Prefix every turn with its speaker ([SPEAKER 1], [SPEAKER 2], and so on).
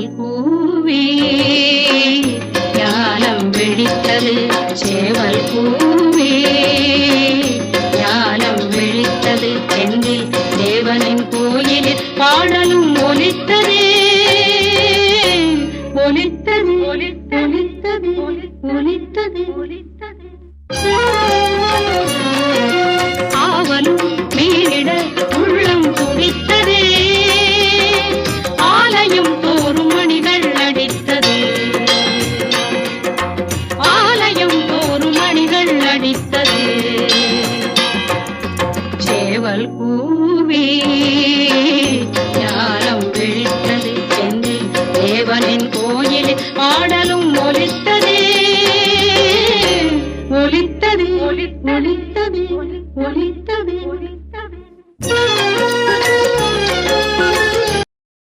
[SPEAKER 1] குயில் கூவே ஞானம் விழித்தது சேவல் கூவே ஞானம் விழித்தது செந்தில் தேவனின் கோயிலில் பாடலும் ஒலித்ததே ஒலித்தது. ஒலித்தது ஒலித்தது ஒலித்தது ஒலித்தது. குரல் கூவி. ஞானம் விழித்தது செந்தில் தேவனின் கோயில் ஆடலும் ஒலித்தது. ஒலித்தது ஒலித்தது ஒலித்தது.